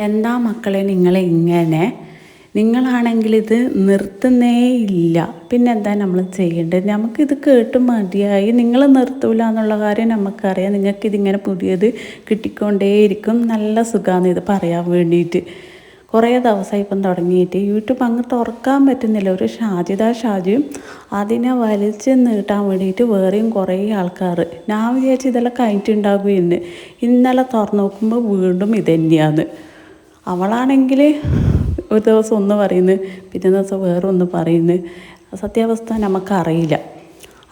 എന്താ മക്കളെ നിങ്ങൾ ഇങ്ങനെ? നിങ്ങളാണെങ്കിൽ ഇത് നിർത്തുന്നേ ഇല്ല. പിന്നെ എന്താ നമ്മൾ ചെയ്യേണ്ടത്? നമുക്കിത് കേട്ട് മതിയായി. നിങ്ങൾ നിർത്തൂല എന്നുള്ള കാര്യം നമുക്കറിയാം. നിങ്ങൾക്കിതിങ്ങനെ പുതിയത് കിട്ടിക്കൊണ്ടേയിരിക്കും. നല്ല സുഖമാണ് ഇത് പറയാൻ വേണ്ടിയിട്ട്. കുറേ ദിവസമായി ഇപ്പം തുടങ്ങിയിട്ട്. യൂട്യൂബ് അങ്ങ് തുറക്കാൻ പറ്റുന്നില്ല. ഒരു ഷാജിത ഷാജിയും അതിനെ വലിച്ച് നീട്ടാൻ വേണ്ടിയിട്ട് വേറെയും കുറേ ആൾക്കാർ. ഞാൻ വിചാരിച്ചു ഇതെല്ലാം കഴിഞ്ഞിട്ടുണ്ടാകും ഇന്ന് ഇന്നലെ തുറന്നു നോക്കുമ്പോൾ വീണ്ടും ഇത് തന്നെയാണ്. അവളാണെങ്കിൽ ഒരു ദിവസം ഒന്ന് പറയുന്നു പിറ്റേ ദിവസം ഒന്ന് പറയുന്നു. സത്യാവസ്ഥ നമുക്കറിയില്ല.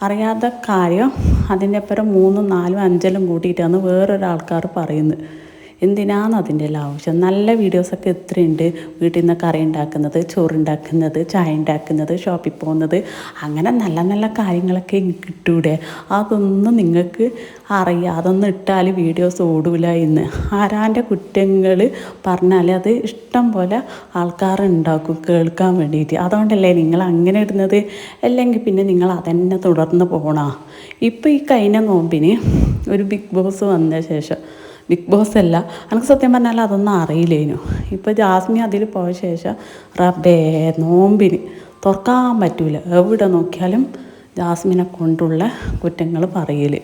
അറിയാത്ത കാര്യം അതിന്റെ അപ്പുറം മൂന്നും നാലും അഞ്ചലും കൂട്ടിയിട്ടാണ് വേറൊരാൾക്കാർ പറയുന്നത്. എന്തിനാണ് അതിന്റെ എല്ലാം ആവശ്യം? നല്ല വീഡിയോസൊക്കെ എത്രയുണ്ട് വീട്ടിൽ നിന്ന് കറി ഉണ്ടാക്കുന്നത് ചോറുണ്ടാക്കുന്നത് ചായ ഉണ്ടാക്കുന്നത് ഷോപ്പിൽ പോകുന്നത്. അങ്ങനെ നല്ല നല്ല കാര്യങ്ങളൊക്കെ കിട്ടൂടെ? അതൊന്നും നിങ്ങൾക്ക് അറിയാം. അതൊന്നും ഇട്ടാൽ വീഡിയോസ് ഓടൂല എന്ന് ആരാന്റെ കുറ്റങ്ങൾ പറഞ്ഞാൽ അത് ഇഷ്ടം പോലെ ആൾക്കാരുണ്ടാക്കും കേൾക്കാൻ വേണ്ടിയിട്ട്. അതുകൊണ്ടല്ലേ നിങ്ങൾ അങ്ങനെ ഇടുന്നത്? അല്ലെങ്കിൽ പിന്നെ നിങ്ങൾ അതന്നെ തുടർന്ന് പോകണോ ഇപ്പോൾ ഈ കഴിഞ്ഞ നോമ്പിന് ഒരു ബിഗ് ബോസ് വന്ന ശേഷം ബിഗ് ബോസ് അല്ല. എനിക്ക് സത്യം പറഞ്ഞാൽ അതൊന്നും അറിയില്ലേനു. ഇപ്പോൾ ജാസ്മി അതിൽ പോയ ശേഷം റബ്ബേ നോമ്പിന് തുറക്കാൻ പറ്റൂല. എവിടെ നോക്കിയാലും ജാസ്മിനെ കൊണ്ടുള്ള കുറ്റങ്ങൾ പറയൽ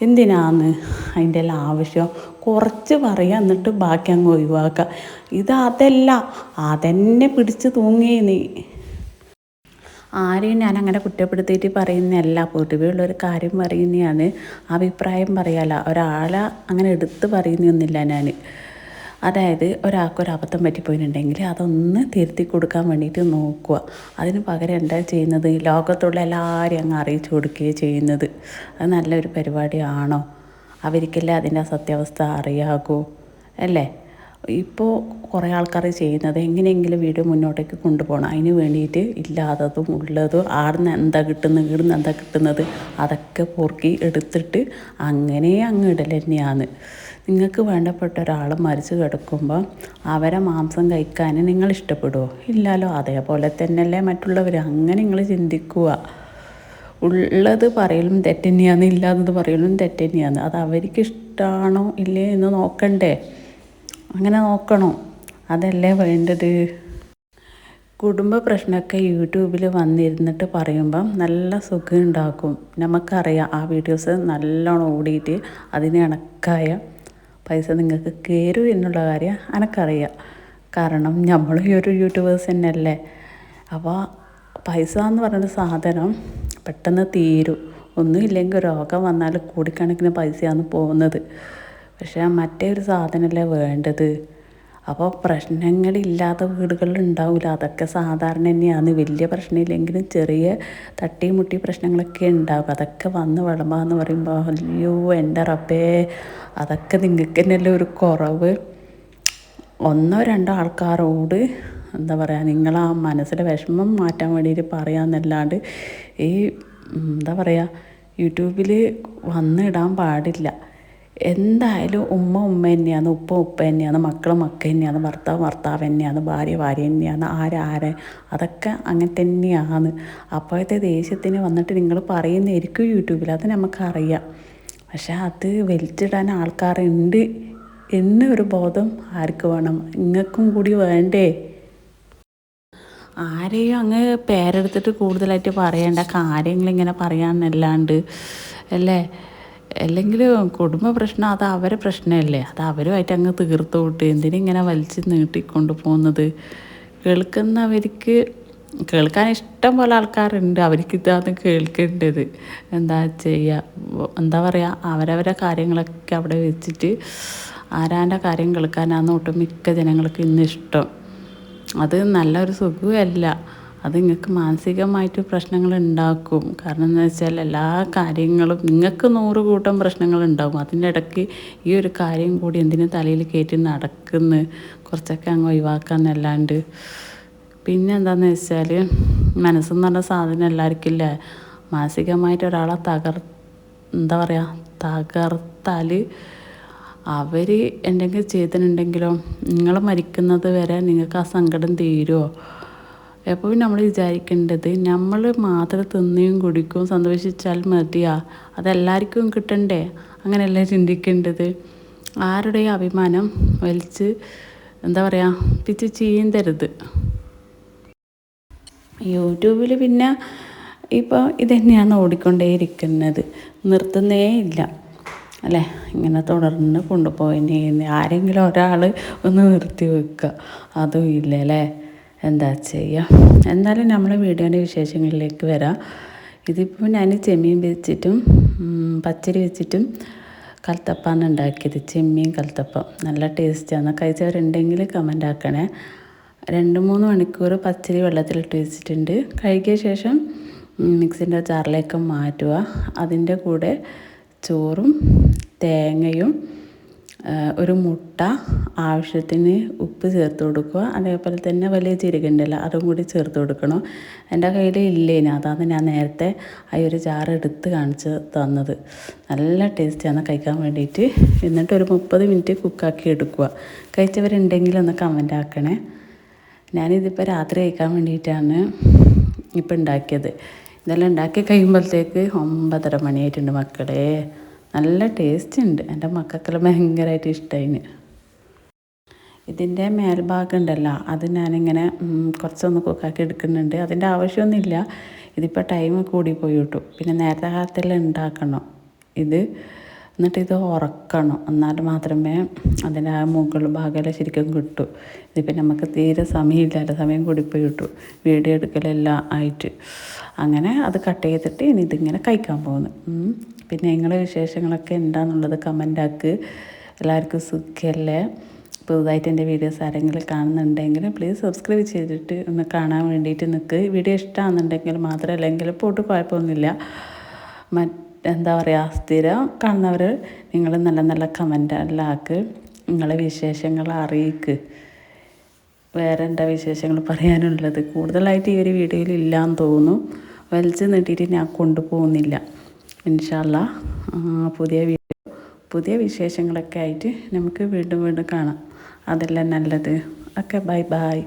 എന്തിനാന്ന് അതിന്റെ എല്ലാം ആവശ്യം? കുറച്ച് പറയുക എന്നിട്ട് ബാക്കി അങ്ങ് ഒഴിവാക്കുക ഇത് അതല്ല അതെന്നെ പിടിച്ച് തൂങ്ങി നീ. ആരെയും ഞാൻ അങ്ങനെ കുറ്റപ്പെടുത്തിയിട്ട് പറയുന്നതല്ല. പൊതുവേ ഉള്ളൊരു കാര്യം പറയുന്നതാണ്. അഭിപ്രായം പറയാല ഒരാളെ അങ്ങനെ എടുത്ത് പറയുന്നൊന്നുമില്ല ഞാൻ അതായത് ഒരാൾക്ക് ഒരു അബദ്ധം പറ്റിപ്പോയിട്ടുണ്ടെങ്കിൽ അതൊന്ന് തിരുത്തി കൊടുക്കാൻ വേണ്ടിയിട്ട് നോക്കുക. അതിന് പകരം എന്താ ചെയ്യുന്നത്? ലോകത്തുള്ള എല്ലാവരെയും അങ്ങ് അറിയിച്ചു കൊടുക്കുകയാണ് ചെയ്യുന്നത്. അത് നല്ലൊരു പരിപാടിയാണോ? അവർക്കല്ലേ അതിന്റെ സത്യാവസ്ഥ അറിയാകൂ അല്ലേ? ഇപ്പോൾ കുറേ ആൾക്കാർ ചെയ്യുന്നത് എങ്ങനെയെങ്കിലും വീട് മുന്നോട്ടേക്ക് കൊണ്ടുപോകണം. അതിന് വേണ്ടിയിട്ട് ഇല്ലാത്തതും ഉള്ളതും ആടുന്ന് എന്താ കിട്ടുന്നത് ഇവിടുന്ന് എന്താ കിട്ടുന്നത് അതൊക്കെ പൊറുക്കി എടുത്തിട്ട് അങ്ങനെ അങ്ങ് ഇടൽ തന്നെയാണ്. നിങ്ങൾക്ക് വേണ്ടപ്പെട്ട ഒരാൾ മരിച്ചു കിടക്കുമ്പോൾ അവരെ മാംസം കഴിക്കാൻ നിങ്ങൾ ഇഷ്ടപ്പെടുമോ ഇല്ലല്ലോ അതേപോലെ തന്നെയല്ലേ മറ്റുള്ളവർ അങ്ങനെ നിങ്ങൾ ചിന്തിക്കുക. ഉള്ളത് പറയലും തെറ്റന്നെയാണ് ഇല്ലാത്തത് പറയലും തെറ്റന്നെയാണ്. അത് അവർക്ക് ഇഷ്ടമാണോ ഇല്ലേ എന്ന് നോക്കണ്ടേ. അങ്ങനെ നോക്കണോ? അതല്ലേ വേണ്ടത്. കുടുംബ പ്രശ്നമൊക്കെ യൂട്യൂബിൽ വന്നിരുന്നിട്ട് പറയുമ്പം നല്ല സുഖം ഉണ്ടാക്കും നമുക്കറിയാം ആ വീഡിയോസ് നല്ലോണം ഓടിയിട്ട് അതിന് ഇണക്കായ പൈസ നിങ്ങൾക്ക് കയറും എന്നുള്ള കാര്യം എനക്കറിയാം കാരണം നമ്മൾ ഈ ഒരു യൂട്യൂബേഴ്സ് തന്നെയല്ലേ. അപ്പോൾ പൈസ എന്ന് പറയുന്ന സാധനം പെട്ടെന്ന് തീരും. ഒന്നും ഇല്ലെങ്കിൽ രോഗം വന്നാൽ കോടിക്കണക്കിന് പൈസയാണ് പോകുന്നത്. പക്ഷേ മറ്റേ ഒരു സാധനമല്ലേ വേണ്ടത്? അപ്പോൾ പ്രശ്നങ്ങളില്ലാത്ത വീടുകളുണ്ടാവില്ല അതൊക്കെ സാധാരണ തന്നെയാണ്. വലിയ പ്രശ്നമില്ലെങ്കിലും ചെറിയ തട്ടി മുട്ടി പ്രശ്നങ്ങളൊക്കെ ഉണ്ടാവും. അതൊക്കെ വന്ന് വിളമ്പാന്ന് പറയുമ്പോൾ അയ്യോ എന്റെ റബ്ബേ അതൊക്കെ നിങ്ങൾക്ക് തന്നെയല്ലേ ഒരു കുറവ്? ഒന്നോ രണ്ടോ ആൾക്കാരോട് എന്താ പറയുക നിങ്ങൾ ആ മനസ്സിലെ വിഷമം മാറ്റാൻ വേണ്ടിയിട്ട് പറയാമെന്നല്ലാണ്ട് ഈ എന്താ പറയുക യൂട്യൂബിൽ വന്നിടാൻ പാടില്ല. എന്തായാലും ഉമ്മ ഉമ്മ തന്നെയാണ് ഉപ്പ ഉപ്പ തന്നെയാണ് മക്കൾ മക്ക തന്നെയാണ് ഭർത്താവ് ഭർത്താവ് തന്നെയാണ് ഭാര്യ ഭാര്യ തന്നെയാണ് ആരാരെ അതൊക്കെ അങ്ങനെ തന്നെയാണ്. അപ്പോഴത്തെ ദേഷ്യത്തിന് വന്നിട്ട് നിങ്ങൾ പറയുന്നതായിരിക്കും യൂട്യൂബിൽ അത് നമുക്കറിയാം. പക്ഷേ അത് വലിച്ചിടാൻ ആൾക്കാരുണ്ട് എന്നൊരു ബോധം ആർക്ക് വേണം? നിങ്ങൾക്കും കൂടി വേണ്ടേ? ആരെയും അങ്ങ് പേരെടുത്തിട്ട് കൂടുതലായിട്ട് പറയേണ്ട കാര്യങ്ങളിങ്ങനെ പറയാനല്ലാണ്ട് അല്ലേ? അല്ലെങ്കിൽ കുടുംബ പ്രശ്നം അത് അവരെ പ്രശ്നമല്ലേ? അത് അവരുമായിട്ട് അങ്ങ് തീർത്തു വിട്ട് എന്തിനിങ്ങനെ വലിച്ചു നീട്ടിക്കൊണ്ട് പോകുന്നത്? കേൾക്കുന്നവർക്ക് കേൾക്കാൻ ഇഷ്ടം പോലെ ആൾക്കാരുണ്ട്. അവർക്ക് ഇതാണ് കേൾക്കേണ്ടത്. എന്താ ചെയ്യുക എന്താ പറയുക അവരവരെ കാര്യങ്ങളൊക്കെ അവിടെ വെച്ചിട്ട് ആരാന്റെ കാര്യം കേൾക്കാനാണ് ഒട്ടുമിക്ക ജനങ്ങൾക്ക് ഇന്ന് ഇഷ്ടം. അത് നല്ലൊരു സുഖമല്ല. അത് നിങ്ങൾക്ക് മാനസികമായിട്ട് പ്രശ്നങ്ങൾ ഉണ്ടാക്കും കാരണം എന്ന് വെച്ചാൽ എല്ലാ കാര്യങ്ങളും നിങ്ങൾക്ക് നൂറ് കൂട്ടം പ്രശ്നങ്ങൾ ഉണ്ടാകും അതിന്റെ ഇടയ്ക്ക് ഈ ഒരു കാര്യം കൂടി എന്തിനു തലയിൽ കയറ്റി നടക്കുന്ന കുറച്ചൊക്കെ അങ്ങ് ഒഴിവാക്കാന്നല്ലാണ്ട്. പിന്നെ എന്താണെന്ന് വെച്ചാൽ മനസ്സെന്ന് പറഞ്ഞ സാധനം എല്ലാവർക്കും ഇല്ല? മാനസികമായിട്ട് ഒരാളെ തകർ എന്താ പറയുക തകർത്താൽ അവർ എന്തെങ്കിലും ചെയ്തിട്ടുണ്ടെങ്കിലോ നിങ്ങൾ മരിക്കുന്നത് വരെ നിങ്ങൾക്ക് ആ സങ്കടം തീരുമോ എപ്പോഴും നമ്മൾ വിചാരിക്കേണ്ടത് നമ്മൾ മാത്രം തിന്നുകയും കുടിക്കുകയും സന്തോഷിച്ചാൽ മതിയാ. അതെല്ലാവർക്കും കിട്ടണ്ടേ? അങ്ങനെയല്ല ചിന്തിക്കേണ്ടത്? ആരുടെ അഭിമാനം വലിച്ച് എന്താ പറയുക പിച്ച് ചീന്തരുത്. യൂട്യൂബിൽ പിന്നെ ഇപ്പോൾ ഇതന്നെയാണ് ഓടിക്കൊണ്ടേയിരിക്കുന്നത്. നിർത്തുന്നേ ഇല്ല. അല്ലേ? ഇങ്ങനെ തുടർന്ന് കൊണ്ടുപോയി ആരെങ്കിലും ഒരാൾ ഒന്ന് നിർത്തി വെക്കുക. അതും ഇല്ല അല്ലേ? എന്താ ചെയ്യുക എന്നാലും നമ്മൾ വീഡിയോന്റെ വിശേഷങ്ങളിലേക്ക് വരാം. ഇതിപ്പോൾ ഞാൻ ചെമ്മീൻ വെച്ചിട്ടും പച്ചരി വെച്ചിട്ടും കൽത്തപ്പാണ് ഉണ്ടാക്കിയത്. ചെമ്മീൻ കൽത്തപ്പം. നല്ല ടേസ്റ്റാണ് കഴിച്ചവരുണ്ടെങ്കിൽ കമന്റ് ആക്കണേ. രണ്ട് മൂന്ന് മണിക്കൂർ പച്ചരി വെള്ളത്തിലിട്ട് വെച്ചിട്ടുണ്ട്. കഴുകിയ ശേഷം മിക്സിന്റെ ജാറിലേക്ക് മാറ്റുക. അതിന്റെ കൂടെ ചോറും തേങ്ങയും ഒരു മുട്ട ആവശ്യത്തിന് ഉപ്പ് ചേർത്ത് കൊടുക്കുക. അതേപോലെ തന്നെ വലിയ ജീരകം അതും കൂടി ചേർത്ത് കൊടുക്കണം. എന്റെ കയ്യിൽ ഇല്ലേനു. അതാണ് ഞാൻ നേരത്തെ ആ ഒരു ജാർ എടുത്ത് കാണിച്ച് തന്നത്. നല്ല ടേസ്റ്റാണ് കഴിക്കാൻ വേണ്ടിയിട്ട്. എന്നിട്ട് ഒരു മുപ്പത് മിനിറ്റ് കുക്കാക്കി എടുക്കുക. കഴിച്ചവരുണ്ടെങ്കിൽ ഒന്ന് കമന്റ് ആക്കണേ. ഞാനിതിപ്പോൾ രാത്രി കഴിക്കാൻ വേണ്ടിയിട്ടാണ് ഇപ്പം ഉണ്ടാക്കിയത്. ഇതെല്ലാം ഉണ്ടാക്കി കഴിയുമ്പോഴത്തേക്ക് ഒമ്പതര മണിയായിട്ടുണ്ട് മക്കളെ. നല്ല ടേസ്റ്റ് ഉണ്ട്. എന്റെ മക്കൾക്കെല്ലാം ഭയങ്കരമായിട്ട് ഇഷ്ടമായിന് ഇതിന്റെ മേൽഭാഗം ഉണ്ടല്ലോ അത് ഞാനിങ്ങനെ കുറച്ചൊന്ന് കുക്കാക്കി എടുക്കുന്നുണ്ട്. അതിന്റെ ആവശ്യമൊന്നുമില്ല. ഇതിപ്പോൾ ടൈം കൂടിപ്പോയി കിട്ടും. പിന്നെ നേരത്തെ കാലത്തെല്ലാം ഉണ്ടാക്കണം. ഇത് എന്നിട്ട് ഇത് ഉറക്കണം. എന്നാൽ മാത്രമേ അതിന്റെ ആ മുകൾ ഭാഗമല്ല ശരിക്കും കിട്ടൂ. ഇതിപ്പോൾ നമുക്ക് തീരെ സമയമില്ലാതെ സമയം കൂടി കൂടിപ്പോയി കിട്ടും. വീഡിയോ എടുക്കലെല്ലാം ആയിട്ട്. അങ്ങനെ അത് കട്ട് ചെയ്തിട്ട് ഇനി ഇതിങ്ങനെ കഴിക്കാൻ പോകുന്നു. പിന്നെ നിങ്ങളുടെ വിശേഷങ്ങളൊക്കെ എന്താണെന്നുള്ളത് കമന്റാക്ക് എല്ലാവർക്കും സുഖമല്ലേ പുതുതായിട്ട് എന്റെ വീഡിയോസ് ആരെങ്കിലും കാണുന്നുണ്ടെങ്കിൽ പ്ലീസ് സബ്സ്ക്രൈബ് ചെയ്തിട്ട് ഒന്ന് കാണാൻ വേണ്ടിയിട്ട് നിൽക്ക് വീഡിയോ ഇഷ്ടമാണെന്നുണ്ടെങ്കിൽ മാത്രം അല്ലെങ്കിൽ പോട്ട് കുഴപ്പമൊന്നുമില്ല. മറ്റ് എന്താ പറയുക സ്ഥിരം കാണുന്നവർ നിങ്ങൾ നല്ല നല്ല കമന്റ് എല്ലാം ആക്ക് നിങ്ങളെ വിശേഷങ്ങൾ അറിയിക്ക്. വേറെ എന്താ വിശേഷങ്ങൾ പറയാനുള്ളത്? കൂടുതലായിട്ട് ഈ ഒരു വീഡിയോയിൽ ഇല്ലയെന്ന് തോന്നുന്നു. വലിച്ച് നീട്ടിയിട്ട് ഞാൻ കൊണ്ടുപോകുന്നില്ല. ഇൻഷാല്ല പുതിയ വീഡിയോ പുതിയ വിശേഷങ്ങളൊക്കെ ആയിട്ട് നമുക്ക് വീണ്ടും വീണ്ടും കാണാം. അതെല്ലാം നല്ലത്. Okay bye bye.